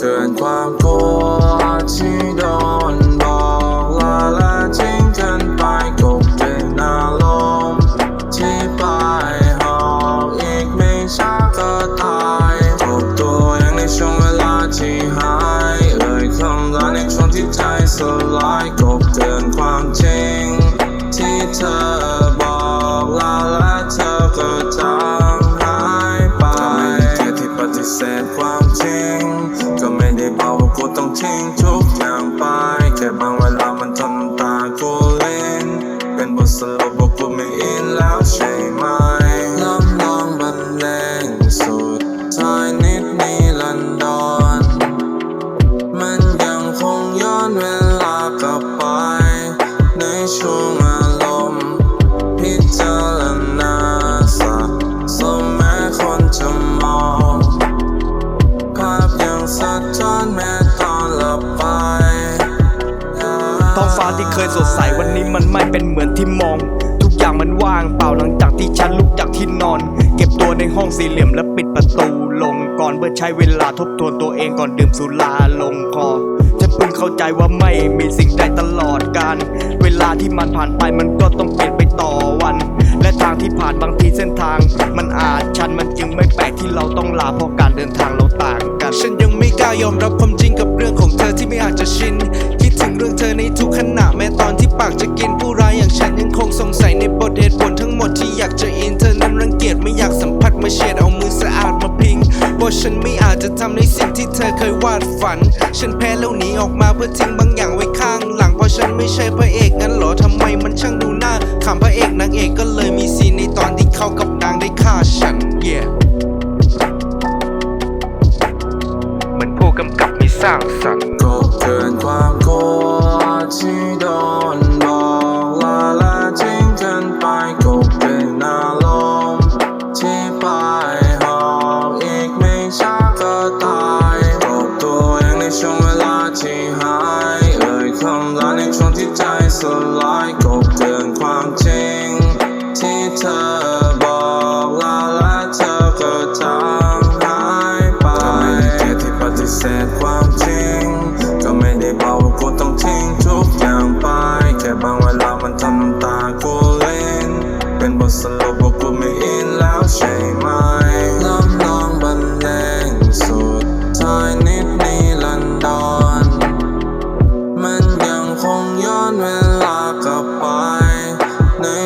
Cơn khó. อนเวลากลับไป ในช่วงอารมณ์พิจารณาสักสมแม้คนจะมองภาพยังสะท้อนแม้ตอนหลับไป ท้องฟ้าที่เคยสดใสวันนี้มันไม่เป็นเหมือนที่มอง ทุกอย่างมันว่างเปล่าหลังจากที่ฉันลุกจากที่นอน เก็บตัวในห้องสี่เหลี่ยมและปิดประตูลงก่อนเพื่อใช้เวลาทบทวนตัวเองก่อนดื่มสุราลงคอ เพิ่งเข้าใจว่าไม่มีสิ่งใดตลอดการ เวลาที่มันผ่านไปมันก็ต้องเปลี่ยนไปต่อวัน และทางที่ผ่านบางทีเส้นทาง มันอาจชันมันจึงไม่แปลกที่เราต้องลาเพราะการเดินทางเราต่างกัน ฉันยังไม่กล้ายอมรับความจริงกับเรื่องของเธอที่ไม่อาจจะชินคิดถึงเรื่องเธอในทุกขณะแม้ตอนที่ปากจะกินผู้ร้ายอย่างฉันยังคงสงสัยในบทเหตุผลทั้งหมดที่อยากจะอินเธอนั้นรังเกียจไม่อยากสัมผัสมาเช็ดเอา ว่าฉันไม่อาจจะทำในสิ่งที่เธอเคยวาดฝัน ฉันแพ้แล้วหนีออกมาเพื่อทิ้งบางอย่างไว้ข้างหลัง เพราะฉันไม่ใช่พระเอกงั้นเหรอทำไมมันช่างดูน่าขำพระเอกนางเอกก็เลยมีซีนในตอนที่เขากับนางได้ฆ่าฉัน yeah เหมือนผู้กำกับไม่สร้างสรรค์ก็เกินความกลัวที่ สลายก็เตือนความจริง ที่เธอบอกลาและเธอก็จาหายไปแค่ที่ปฏิเสธความจริง ก็ไม่ได้บอกว่ากูต้องทิ้งทุกอย่างไป แค่บางเวลามันทำน้ำตากูเล่น เป็นบทสรุปว่ากูไม่อินแล้วใช่ไหม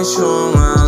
มัน